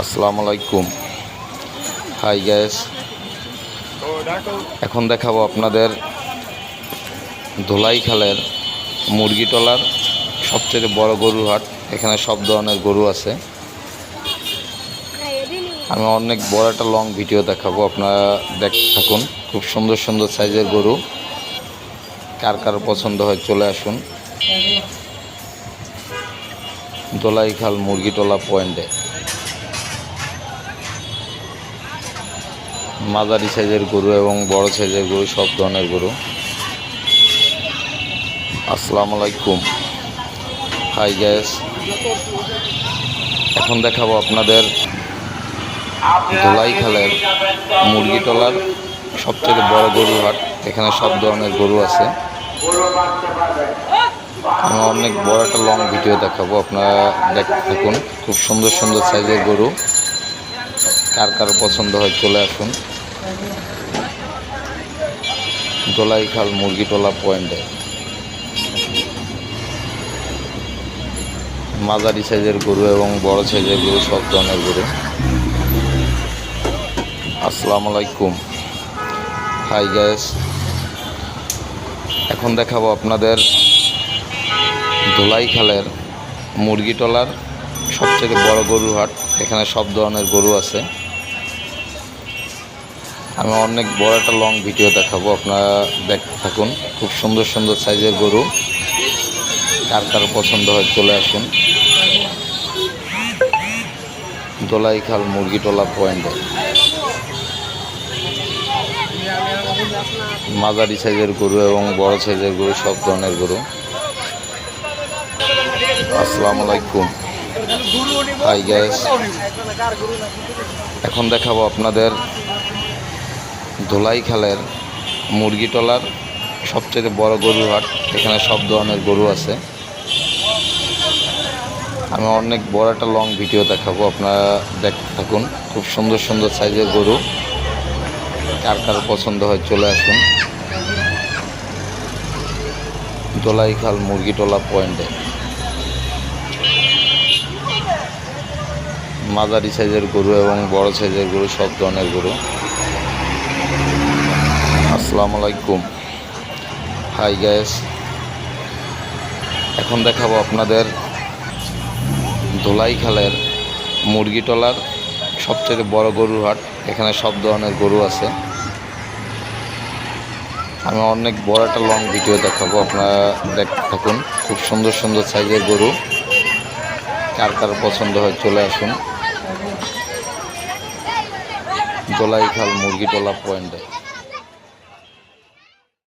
আসসালামু আলাইকুম। High gas এখন দেখাবো আপনাদের ধোলাই খালের মুরগিটলার সবচেয়ে বড় গরুর হাট এখানে সব ধরনের গরু আছে। আমি অনেক বড় একটা লং ভিডিও দেখাবো, আপনারা দেখতে থাকুন। খুব সুন্দর সুন্দর সাইজের গরু। কার কার পছন্দ হয় চলে আসুন। দোলাইখাল মুরগিটলা পয়েন্টে মাঝারি সাইজের গরু এবং বড় সাইজের গরু, সব ধরনের গরু। আসসালামু আলাইকুম। হাই গ্যাস এখন দেখাবো আপনাদের ধোলাই খালের মুরগিটলার সবচেয়ে বড় গরুর হাট। এখানে সব ধরনের গরু আছে। আমি অনেক বড় একটা লং ভিডিও দেখাবো। আপনারা দেখতে থাকুন। খুব সুন্দর সুন্দর সাইজের গরু। কার কার পছন্দ হয় চলে আসুন। দোলাইখাল মুরগিটোলা পয়েন্টে মাঝারি সাইজের গরু এবং বড় সাইজের গরু, সব ধরনের গরু। আসসালামু আলাইকুম। হাই গ্যাস এখন দেখাবো আপনাদের ধোলাই খালের মুরগিটলার সবথেকে বড় গরুর হাট। এখানে সব ধরনের গরু আছে। আমি অনেক বড় একটা লং ভিডিও দেখাবো, আপনারা দেখতে থাকুন। খুব সুন্দর সুন্দর সাইজের গরু। কার কার পছন্দ হয় চলে আসুন। দোলাইখাল মুরগিটলা পয়েন্টে মাঝারি সাইজের গরু এবং বড় সাইজের গরু, সব ধরনের গরু। আসসালামু আলাইকুম। গ্যাস এখন দেখাবো আপনাদের ধোলাই খালের মুরগিটলার সবচেয়ে বড় গরুর হাট এখানে সব ধরনের গরু আছে। আমি অনেক বড় একটা লং ভিডিও দেখাবো, আপনারা দেখতে থাকুন। খুব সুন্দর সুন্দর সাইজের গরু। কার কার পছন্দ হয় চলে আসুন। দোলাইখাল মুরগিটলা পয়েন্টে। মাঝারি সাইজের গরু এবং বড় সাইজের গরু, সব ধরনের গরু। আসসালামু আলাইকুম হাই গ্যাস এখন দেখাবো আপনাদের ধোলাই খালের মুরগিটলার সবচেয়ে বড় গরুর হাট। এখানে সব ধরনের গরু আছে। আমি অনেক বড় একটা লং ভিডিও দেখাবো, আপনারা দেখতে থাকুন। খুব সুন্দর সুন্দর সাইজের গরু। কার কার পছন্দ হয় চলে আসুন। দোলাইখাল মুরগিটলা পয়েন্টে